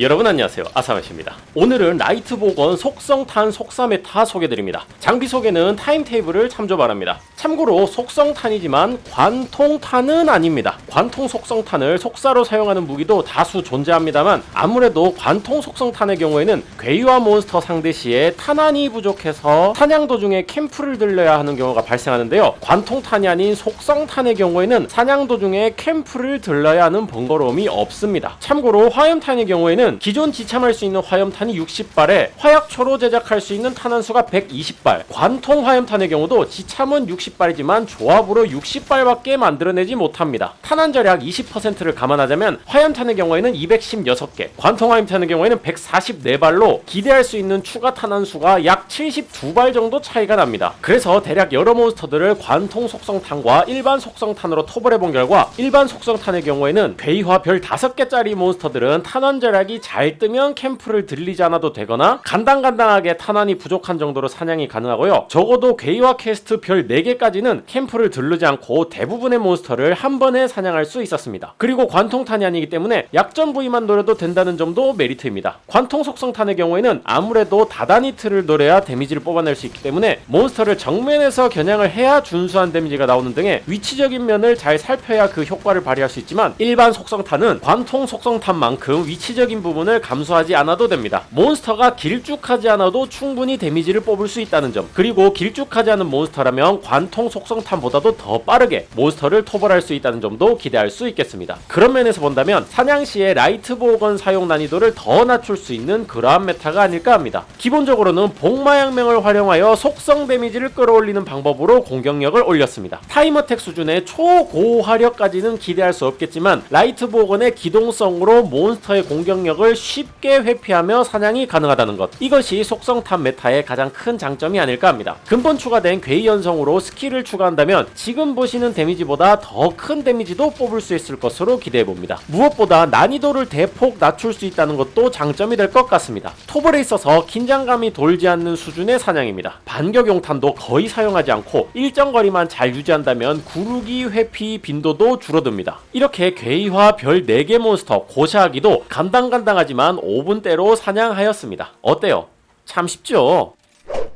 여러분 안녕하세요. 아사마입니다. 오늘은 라이트 복원 속성탄 속사메타 소개드립니다. 장비 소개는 타임테이블을 참조 바랍니다. 참고로 속성탄이지만 관통탄은 아닙니다. 관통 속성탄을 속사로 사용하는 무기도 다수 존재합니다만 아무래도 관통 속성탄의 경우에는 괴이와 몬스터 상대 시에 탄환이 부족해서 사냥 도중에 캠프를 들려야 하는 경우가 발생하는데요. 관통탄이 아닌 속성탄의 경우에는 사냥 도중에 캠프를 들러야 하는 번거로움이 없습니다. 참고로 화염탄의 경우에는 기존 지참할 수 있는 화염탄이 60발에 화약초로 제작할 수 있는 탄환수가 120발. 관통 화염탄의 경우도 지참은 60발이지만 조합으로 60발밖에 만들어내지 못합니다. 탄환 절약 20%를 감안하자면 화염탄의 경우에는 216개 관통 화염탄의 경우에는 144발로 기대할 수 있는 추가 탄환수가 약 72발 정도 차이가 납니다. 그래서 대략 여러 몬스터들을 관통 속성탄과 일반 속성탄으로 토벌해본 결과 일반 속성탄의 경우에는 괴이화 별 5개짜리 몬스터들은 탄환 절약이 잘 뜨면 캠프를 들리지 않아도 되거나 간당간당하게 탄환이 부족한 정도로 사냥이 가능하고요. 적어도 괴이와 퀘스트 별 4개까지는 캠프를 들르지 않고 대부분의 몬스터를 한 번에 사냥할 수 있었습니다. 그리고 관통탄이 아니기 때문에 약점 부위만 노려도 된다는 점도 메리트입니다. 관통 속성탄의 경우에는 아무래도 다다니트를 노려야 데미지를 뽑아낼 수 있기 때문에 몬스터를 정면에서 겨냥을 해야 준수한 데미지가 나오는 등의 위치적인 면을 잘 살펴야 그 효과를 발휘할 수 있지만 일반 속성탄은 관통 속성탄만큼 위치적인 부분을 감수하지 않아도 됩니다. 몬스터가 길쭉하지 않아도 충분히 데미지를 뽑을 수 있다는 점 그리고 길쭉하지 않은 몬스터라면 관통 속성탄보다도 더 빠르게 몬스터를 토벌할 수 있다는 점도 기대할 수 있겠습니다. 그런 면에서 본다면 사냥 시에 라이트 보건 사용 난이도를 더 낮출 수 있는 그러한 메타가 아닐까 합니다. 기본적으로는 복마양명을 활용하여 속성 데미지를 끌어올리는 방법으로 공격력을 올렸습니다. 타임어택 수준의 초고화력까지는 기대할 수 없겠지만 라이트 보건의 기동성으로 몬스터의 공격력 을 쉽게 회피하며 사냥이 가능하다는 것 이것이 속성탑 메타의 가장 큰 장점이 아닐까 합니다. 근본 추가된 괴이 연성으로 스킬을 추가한다면 지금 보시는 데미지보다 더 큰 데미지도 뽑을 수 있을 것으로 기대해 봅니다. 무엇보다 난이도를 대폭 낮출 수 있다는 것도 장점이 될 것 같습니다. 토벌에 있어서 긴장감이 돌지 않는 수준의 사냥입니다. 반격 용탄도 거의 사용하지 않고 일정 거리만 잘 유지한다면 구르기 회피 빈도도 줄어듭니다. 이렇게 괴이화 별 4개 몬스터 고샤하기도 간당 간당하지만 5분대로 사냥하였습니다. 어때요? 참 쉽죠?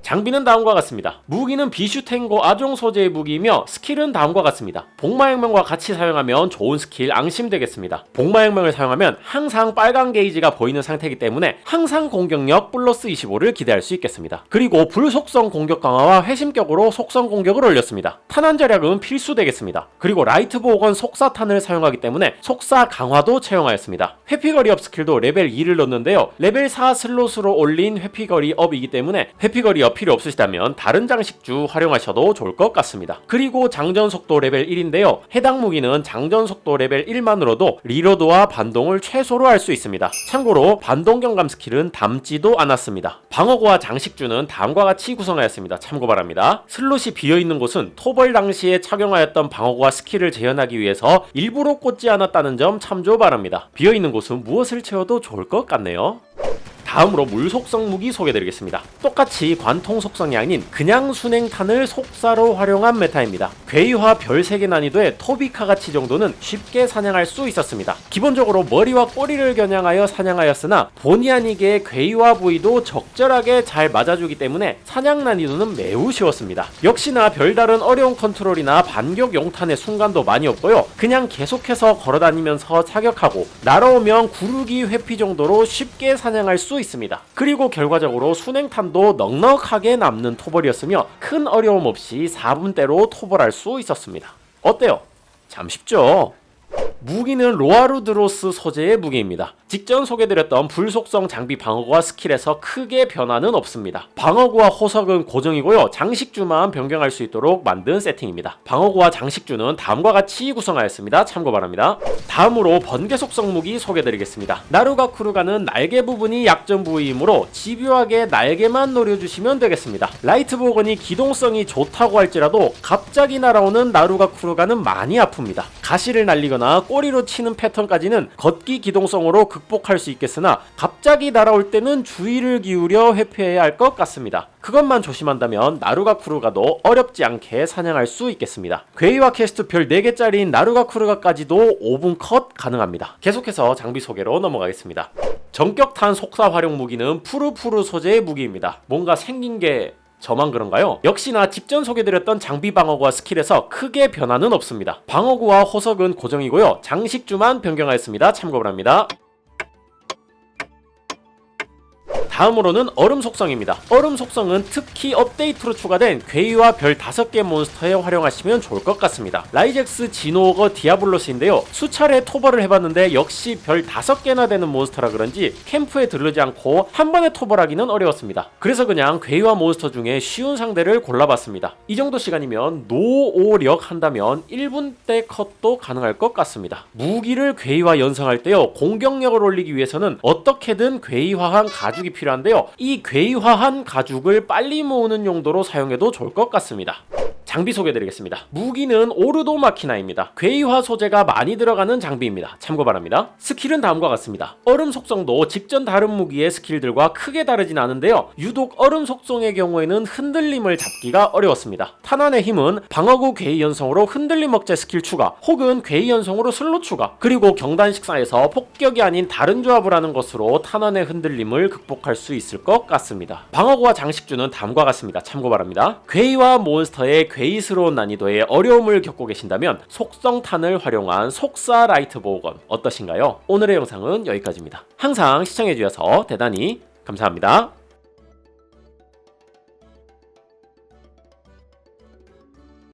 장비는 다음과 같습니다. 무기는 비슈탱고 아종 소재의 무기이며 스킬은 다음과 같습니다. 복마혁명과 같이 사용하면 좋은 스킬 앙심 되겠습니다. 복마혁명을 사용하면 항상 빨간 게이지가 보이는 상태이기 때문에 항상 공격력 플러스 25를 기대할 수 있겠습니다. 그리고 불속성 공격 강화와 회심격으로 속성 공격을 올렸습니다. 탄환 절약은 필수 되겠습니다. 그리고 라이트 보건 속사탄을 사용하기 때문에 속사 강화도 채용하였습니다. 회피거리 업 스킬도 레벨 2를 넣는데요. 레벨 4 슬롯으로 올린 회피거리 업이기 때문에 회피거리 업 필요 없으시다면 다른 장식주 활용하셔도 좋을 것 같습니다. 그리고 장전 속도 레벨 1인데요. 해당 무기는 장전 속도 레벨 1만으로도 리로드와 반동을 최소로 할 수 있습니다. 참고로 반동 경감 스킬은 담지도 않았습니다. 방어구와 장식주는 다음과 같이 구성하였습니다. 참고 바랍니다. 슬롯이 비어 있는 곳은 토벌 당시에 착용하였던 방어구와 스킬을 재현하기 위해서 일부러 꽂지 않았다는 점 참조 바랍니다. 비어 있는 곳은 무엇을 채워도 좋을 것 같네요. 다음으로 물 속성 무기 소개드리겠습니다. 똑같이 관통 속성이 아닌 그냥 순행탄을 속사로 활용한 메타입니다. 괴이화 별 3개 난이도의 토비카 가치 정도는 쉽게 사냥할 수 있었습니다. 기본적으로 머리와 꼬리를 겨냥하여 사냥하였으나 본의 아니게 괴이화 부위도 적절하게 잘 맞아주기 때문에 사냥 난이도는 매우 쉬웠습니다. 역시나 별다른 어려운 컨트롤이나 반격 용탄의 순간도 많이 없고요. 그냥 계속해서 걸어다니면서 사격하고 날아오면 구르기 회피 정도로 쉽게 사냥할 수 있습니다. 그리고 결과적으로 순행탄도 넉넉하게 남는 토벌이었으며 큰 어려움 없이 4분대로 토벌할 수 있었습니다. 어때요? 참 쉽죠? 무기는 로아루드로스 소재의 무기입니다. 직전 소개드렸던 불속성 장비 방어구와 스킬에서 크게 변화는 없습니다. 방어구와 호석은 고정이고요. 장식주만 변경할 수 있도록 만든 세팅입니다. 방어구와 장식주는 다음과 같이 구성하였습니다. 참고 바랍니다. 다음으로 번개 속성 무기 소개드리겠습니다. 나루가 쿠루가는 날개 부분이 약점 부위이므로 집요하게 날개만 노려주시면 되겠습니다. 라이트 보건이 기동성이 좋다고 할지라도 갑자기 날아오는 나루가 쿠루가는 많이 아픕니다. 가시를 날리거나 꼬리로 치는 패턴까지는 걷기 기동성으로 극복할 수 있겠으나 갑자기 날아올 때는 주의를 기울여 회피해야 할 것 같습니다. 그것만 조심한다면 나루가 쿠르가도 어렵지 않게 사냥할 수 있겠습니다. 괴이와 퀘스트 별 4개짜리인 나루가 쿠르가까지도 5분 컷 가능합니다. 계속해서 장비 소개로 넘어가겠습니다. 전격탄 속사 활용 무기는 푸르푸르 소재의 무기입니다. 뭔가 생긴 게 저만 그런가요? 역시나 직전 소개드렸던 장비 방어구와 스킬에서 크게 변화는 없습니다. 방어구와 호석은 고정이고요. 장식주만 변경하였습니다. 참고를 합니다. 다음으로는 얼음 속성입니다. 얼음 속성은 특히 업데이트로 추가된 괴이와 별 5개 몬스터에 활용하시면 좋을 것 같습니다. 라이젝스, 지노거, 디아블로스인데요. 수차례 토벌을 해봤는데 역시 별 5개나 되는 몬스터라 그런지 캠프에 들르지 않고 한 번에 토벌하기는 어려웠습니다. 그래서 그냥 괴이와 몬스터 중에 쉬운 상대를 골라봤습니다. 이 정도 시간이면 노오력 한다면 1분대 컷도 가능할 것 같습니다. 무기를 괴이화 연상할 때요. 공격력을 올리기 위해서는 어떻게든 괴이화한 가죽이 필요 한데요. 이 괴이화한 가죽을 빨리 모으는 용도로 사용해도 좋을 것 같습니다. 장비 소개드리겠습니다. 무기는 오르도 마키나입니다. 괴이화 소재가 많이 들어가는 장비입니다. 참고 바랍니다. 스킬은 다음과 같습니다. 얼음 속성도 직전 다른 무기의 스킬들과 크게 다르진 않은데요. 유독 얼음 속성의 경우에는 흔들림을 잡기가 어려웠습니다. 탄환의 힘은 방어구 괴이 연성으로 흔들림 억제 스킬 추가, 혹은 괴이 연성으로 슬로 추가, 그리고 경단 식사에서 폭격이 아닌 다른 조합을 하는 것으로 탄환의 흔들림을 극복할 수 있을 것 같습니다. 방어구와 장식주는 다음과 같습니다. 참고 바랍니다. 괴이와 몬스터의 괴 이스러운 난이도에 어려움을 겪고 계신다면 속성탄을 활용한 속사 라이트 보호건 어떠신가요? 오늘의 영상은 여기까지입니다. 항상 시청해주셔서 대단히 감사합니다.